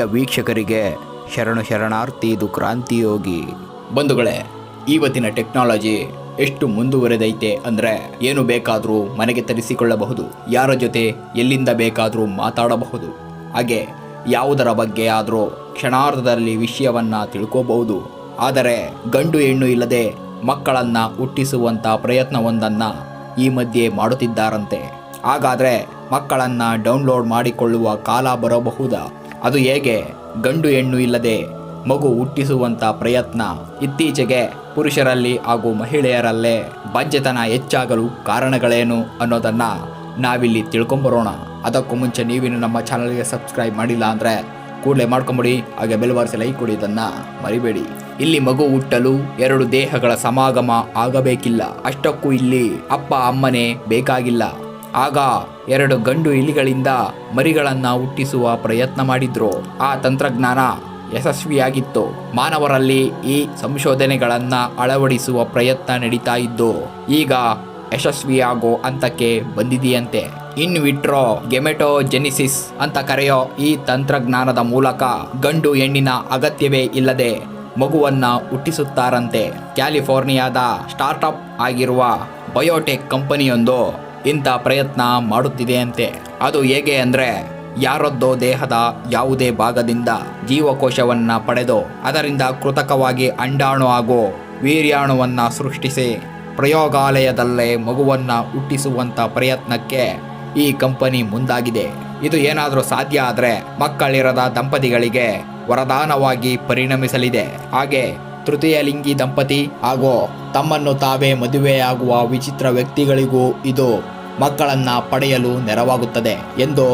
ಪ್ರಿಯ ವೀಕ್ಷಕರಿಗೆ ಶರಣು ಶರಣಾರ್ಥಿ, ಇದು ಕ್ರಾಂತಿಯೋಗಿ. ಬಂಧುಗಳೇ ಇವತ್ತಿನ ಟೆಕ್ನಾಲಜಿ ಎಷ್ಟು ಮುಂದುವರೆದೈತೆ ಅಂದರೆ ಏನು ಬೇಕಾದರೂ ಮನೆಗೆ ತರಿಸಿಕೊಳ್ಳಬಹುದು. ಯಾರ ಜೊತೆ ಎಲ್ಲಿಂದ ಬೇಕಾದರೂ ಮಾತಾಡಬಹುದು. ಹಾಗೆ ಯಾವುದರ ಬಗ್ಗೆ ಆದರೂ ಕ್ಷಣಾರ್ಧದಲ್ಲಿ ವಿಷಯವನ್ನು ತಿಳ್ಕೋಬಹುದು. ಆದರೆ ಗಂಡು ಹೆಣ್ಣು ಇಲ್ಲದೆ ಮಕ್ಕಳನ್ನು ಹುಟ್ಟಿಸುವಂಥ ಪ್ರಯತ್ನವೊಂದನ್ನು ಈ ಮಧ್ಯೆ ಮಾಡುತ್ತಿದ್ದಾರಂತೆ. ಹಾಗಾದರೆ ಮಕ್ಕಳನ್ನು ಡೌನ್ಲೋಡ್ ಮಾಡಿಕೊಳ್ಳುವ ಕಾಲ ಬರಬಹುದಾ? ಅದು ಹೇಗೆ? ಗಂಡು ಹೆಣ್ಣು ಇಲ್ಲದೆ ಮಗು ಹುಟ್ಟಿಸುವಂಥ ಪ್ರಯತ್ನ ಇತ್ತೀಚೆಗೆ ಪುರುಷರಲ್ಲಿ ಹಾಗೂ ಮಹಿಳೆಯರಲ್ಲೇ ಬಾಧ್ಯತನ ಹೆಚ್ಚಾಗಲು ಕಾರಣಗಳೇನು ಅನ್ನೋದನ್ನು ನಾವಿಲ್ಲಿ ತಿಳ್ಕೊಂಬರೋಣ. ಅದಕ್ಕೂ ಮುಂಚೆ ನೀವಿನ್ನು ನಮ್ಮ ಚಾನಲ್ಗೆ ಸಬ್ಸ್ಕ್ರೈಬ್ ಮಾಡಿಲ್ಲ ಅಂದರೆ ಕೂಡಲೇ ಮಾಡ್ಕೊಂಬಿಡಿ, ಹಾಗೆ ಬೆಲವಾರಿಸಿ ಲೈಕ್ ಕೊಡಿ ಇದನ್ನು ಮರಿಬೇಡಿ. ಇಲ್ಲಿ ಮಗು ಹುಟ್ಟಲು ಎರಡು ದೇಹಗಳ ಸಮಾಗಮ ಆಗಬೇಕಿಲ್ಲ. ಅಷ್ಟಕ್ಕೂ ಇಲ್ಲಿ ಅಪ್ಪ, ಅಮ್ಮನೇ ಬೇಕಾಗಿಲ್ಲ. ಆಗ ಎರಡು ಗಂಡು ಇಲಿಗಳಿಂದ ಮರಿಗಳನ್ನು ಹುಟ್ಟಿಸುವ ಪ್ರಯತ್ನ ಮಾಡಿದ್ರು. ಆ ತಂತ್ರಜ್ಞಾನ ಯಶಸ್ವಿಯಾಗಿತ್ತು. ಮಾನವರಲ್ಲಿ ಈ ಸಂಶೋಧನೆಗಳನ್ನು ಅಳವಡಿಸುವ ಪ್ರಯತ್ನ ನಡೀತಾ ಇದ್ದು, ಈಗ ಯಶಸ್ವಿಯಾಗೋ ಹಂತಕ್ಕೆ ಬಂದಿದೆಯಂತೆ. ಇನ್ ವಿಟ್ರೋ ಗೆಮೆಟೋಜೆನಿಸಿಸ್ ಅಂತ ಕರೆಯೋ ಈ ತಂತ್ರಜ್ಞಾನದ ಮೂಲಕ ಗಂಡು ಹೆಣ್ಣಿನ ಅಗತ್ಯವೇ ಇಲ್ಲದೆ ಮಗುವನ್ನ ಹುಟ್ಟಿಸುತ್ತಾರಂತೆ. ಕ್ಯಾಲಿಫೋರ್ನಿಯಾದ ಸ್ಟಾರ್ಟಪ್ ಆಗಿರುವ ಬಯೋಟೆಕ್ ಕಂಪನಿಯೊಂದು ಇಂಥ ಪ್ರಯತ್ನ ಮಾಡುತ್ತಿದೆಯಂತೆ. ಅದು ಹೇಗೆ ಅಂದರೆ, ಯಾರದ್ದೋ ದೇಹದ ಯಾವುದೇ ಭಾಗದಿಂದ ಜೀವಕೋಶವನ್ನು ಪಡೆದು ಅದರಿಂದ ಕೃತಕವಾಗಿ ಅಂಡಾಣು ಹಾಗೂ ವೀರ್ಯಾಣುವನ್ನು ಸೃಷ್ಟಿಸಿ ಪ್ರಯೋಗಾಲಯದಲ್ಲೇ ಮಗುವನ್ನು ಹುಟ್ಟಿಸುವಂಥ ಪ್ರಯತ್ನಕ್ಕೆ ಈ ಕಂಪನಿ ಮುಂದಾಗಿದೆ. ಇದು ಏನಾದರೂ ಸಾಧ್ಯ ಆದರೆ ಮಕ್ಕಳಿರದ ದಂಪತಿಗಳಿಗೆ ವರದಾನವಾಗಿ ಪರಿಣಮಿಸಲಿದೆ. ಹಾಗೆ ತೃತೀಯ ಲಿಂಗಿ ದಂಪತಿ ಹಾಗೂ ತಮ್ಮನ್ನು ತಾವೇ ಮದುವೆಯಾಗುವ ವಿಚಿತ್ರ ವ್ಯಕ್ತಿಗಳಿಗೂ ಇದು ಮಕ್ಕಳನ್ನ ಪಡೆಯಲು ನೆರವಾಗುತ್ತದೆ ಎಂದು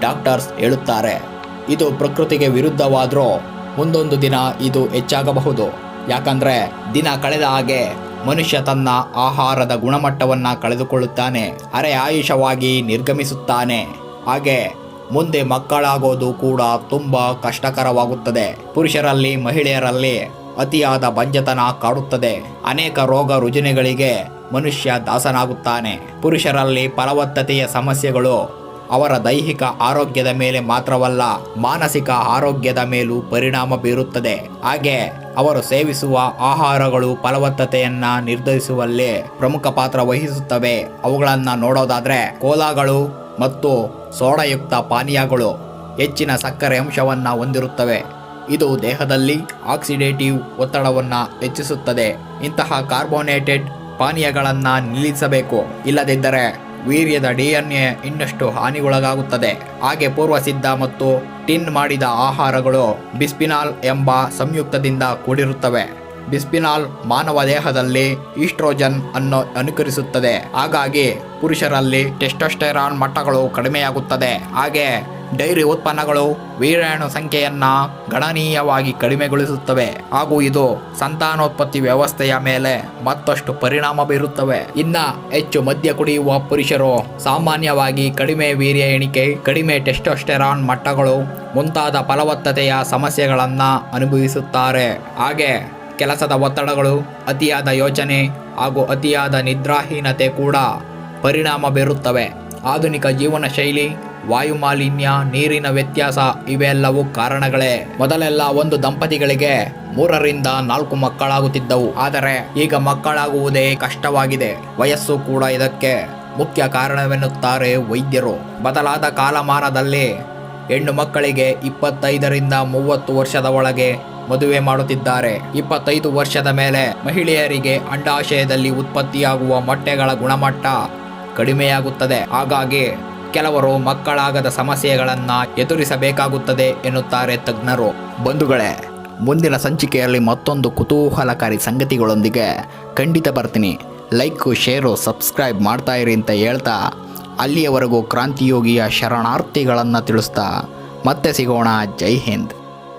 ಡಾಕ್ಟರ್ಸ್ ಹೇಳುತ್ತಾರೆ. ಇದು ಪ್ರಕೃತಿಗೆ ವಿರುದ್ಧವಾದರೂ ಮುಂದೊಂದು ದಿನ ಇದು ಹೆಚ್ಚಾಗಬಹುದು. ಯಾಕಂದ್ರೆ ದಿನ ಕಳೆದ ಹಾಗೆ ಮನುಷ್ಯ ತನ್ನ ಆಹಾರದ ಗುಣಮಟ್ಟವನ್ನು ಕಳೆದುಕೊಳ್ಳುತ್ತಾನೆ ಅರೆ ಆಯುಷವಾಗಿ ನಿರ್ಗಮಿಸುತ್ತಾನೆ. ಹಾಗೆ ಮುಂದೆ ಮಕ್ಕಳಾಗೋದು ಕೂಡ ತುಂಬ ಕಷ್ಟಕರವಾಗುತ್ತದೆ. ಪುರುಷರಲ್ಲಿ ಮಹಿಳೆಯರಲ್ಲಿ ಅತಿಯಾದ ಬಂಜತನ ಕಾಡುತ್ತದೆ. ಅನೇಕ ರೋಗ ರುಜಿನಗಳಿಗೆ ಮನುಷ್ಯ ದಾಸನಾಗುತ್ತಾನೆ. ಪುರುಷರಲ್ಲಿ ಫಲವತ್ತತೆಯ ಸಮಸ್ಯೆಗಳು ಅವರ ದೈಹಿಕ ಆರೋಗ್ಯದ ಮೇಲೆ ಮಾತ್ರವಲ್ಲ, ಮಾನಸಿಕ ಆರೋಗ್ಯದ ಮೇಲೂ ಪರಿಣಾಮ ಬೀರುತ್ತದೆ. ಹಾಗೆ ಅವರು ಸೇವಿಸುವ ಆಹಾರಗಳು ಫಲವತ್ತತೆಯನ್ನ ನಿರ್ಧರಿಸುವಲ್ಲಿ ಪ್ರಮುಖ ಪಾತ್ರ ವಹಿಸುತ್ತವೆ. ಅವುಗಳನ್ನು ನೋಡೋದಾದ್ರೆ ಕೋಲಾಗಳು ಮತ್ತು ಸೋಡಯುಕ್ತ ಪಾನೀಯಗಳು ಹೆಚ್ಚಿನ ಸಕ್ಕರೆ ಅಂಶವನ್ನು ಹೊಂದಿರುತ್ತವೆ. ಇದು ದೇಹದಲ್ಲಿ ಆಕ್ಸಿಡೇಟಿವ್ ಒತ್ತಡವನ್ನು ಹೆಚ್ಚಿಸುತ್ತದೆ. ಇಂತಹ ಕಾರ್ಬೋನೇಟೆಡ್ ಪಾನೀಯಗಳನ್ನು ನಿಲ್ಲಿಸಬೇಕು. ಇಲ್ಲದಿದ್ದರೆ ವೀರ್ಯದ ಡಿಎನ್ಎ ಇನ್ನಷ್ಟು ಹಾನಿಗೊಳಗಾಗುತ್ತದೆ. ಹಾಗೆ ಪೂರ್ವಸಿದ್ಧ ಮತ್ತು ಟಿನ್ ಮಾಡಿದ ಆಹಾರಗಳು ಬಿಸ್ಪಿನಾಲ್ ಎಂಬ ಸಂಯುಕ್ತದಿಂದ ಕೂಡಿರುತ್ತವೆ. ಬಿಸ್ಪಿನಾಲ್ ಮಾನವ ದೇಹದಲ್ಲಿ ಈಸ್ಟ್ರೋಜನ್ ಅನ್ನು ಅನುಕರಿಸುತ್ತದೆ. ಹಾಗಾಗಿ ಪುರುಷರಲ್ಲಿ ಟೆಸ್ಟೋಸ್ಟೆರಾನ್ ಮಟ್ಟಗಳು ಕಡಿಮೆಯಾಗುತ್ತದೆ. ಹಾಗೆ ಡೈರಿ ಉತ್ಪನ್ನಗಳು ವೀರ್ಯಾಣು ಸಂಖ್ಯೆಯನ್ನು ಗಣನೀಯವಾಗಿ ಕಡಿಮೆಗೊಳಿಸುತ್ತವೆ. ಹಾಗೂ ಇದು ಸಂತಾನೋತ್ಪತ್ತಿ ವ್ಯವಸ್ಥೆಯ ಮೇಲೆ ಮತ್ತಷ್ಟು ಪರಿಣಾಮ ಬೀರುತ್ತವೆ. ಇನ್ನ ಹೆಚ್ಚು ಮದ್ಯ ಕುಡಿಯುವ ಪುರುಷರು ಸಾಮಾನ್ಯವಾಗಿ ಕಡಿಮೆ ವೀರ್ಯ ಎಣಿಕೆ, ಕಡಿಮೆ ಟೆಸ್ಟೋಸ್ಟೆರಾನ್ ಮಟ್ಟಗಳು ಮುಂತಾದ ಫಲವತ್ತತೆಯ ಸಮಸ್ಯೆಗಳನ್ನು ಅನುಭವಿಸುತ್ತಾರೆ. ಹಾಗೆ ಕೆಲಸದ ಒತ್ತಡಗಳು, ಅತಿಯಾದ ಯೋಚನೆ ಹಾಗೂ ಅತಿಯಾದ ನಿದ್ರಾಹೀನತೆ ಕೂಡ ಪರಿಣಾಮ ಬೀರುತ್ತವೆ. ಆಧುನಿಕ ಜೀವನ ಶೈಲಿ ವಾಯು ಮಾಲಿನ್ಯ ನೀರಿನ ವ್ಯತ್ಯಾಸ ಇವೆಲ್ಲವೂ ಕಾರಣಗಳೇ. ಮೊದಲೆಲ್ಲ ಒಂದು ದಂಪತಿಗಳಿಗೆ ಮೂರರಿಂದ ನಾಲ್ಕು ಮಕ್ಕಳಾಗುತ್ತಿದ್ದವು. ಆದರೆ ಈಗ ಮಕ್ಕಳಾಗುವುದೇ ಕಷ್ಟವಾಗಿದೆ. ವಯಸ್ಸು ಕೂಡ ಇದಕ್ಕೆ ಮುಖ್ಯ ಕಾರಣವೆನ್ನುತ್ತಾರೆ ವೈದ್ಯರು. ಬದಲಾದ ಕಾಲಮಾನದಲ್ಲಿ ಹೆಣ್ಣು ಮಕ್ಕಳಿಗೆ ಇಪ್ಪತ್ತೈದರಿಂದ ಮೂವತ್ತು ವರ್ಷದ ಒಳಗೆ ಮದುವೆ ಮಾಡುತ್ತಿದ್ದಾರೆ. ಇಪ್ಪತ್ತೈದು ವರ್ಷದ ಮೇಲೆ ಮಹಿಳೆಯರಿಗೆ ಅಂಡಾಶಯದಲ್ಲಿ ಉತ್ಪತ್ತಿಯಾಗುವ ಮೊಟ್ಟೆಗಳ ಗುಣಮಟ್ಟ ಕಡಿಮೆಯಾಗುತ್ತದೆ. ಹಾಗಾಗಿ ಕೆಲವರು ಮಕ್ಕಳಾಗದ ಸಮಸ್ಯೆಗಳನ್ನು ಎದುರಿಸಬೇಕಾಗುತ್ತದೆ ಎನ್ನುತ್ತಾರೆ ತಜ್ಞರು. ಬಂಧುಗಳೇ, ಮುಂದಿನ ಸಂಚಿಕೆಯಲ್ಲಿ ಮತ್ತೊಂದು ಕುತೂಹಲಕಾರಿ ಸಂಗತಿಗಳೊಂದಿಗೆ ಖಂಡಿತ ಬರ್ತೀನಿ. ಲೈಕು, ಶೇರು, ಸಬ್ಸ್ಕ್ರೈಬ್ ಮಾಡ್ತಾ ಇರಿ ಅಂತ ಹೇಳ್ತಾ ಅಲ್ಲಿಯವರೆಗೂ ಕ್ರಾಂತಿಯೋಗಿಯ ಶರಣಾರ್ಥಿಗಳನ್ನು ತಿಳಿಸ್ತಾ ಮತ್ತೆ ಸಿಗೋಣ. ಜೈ ಹಿಂದ್.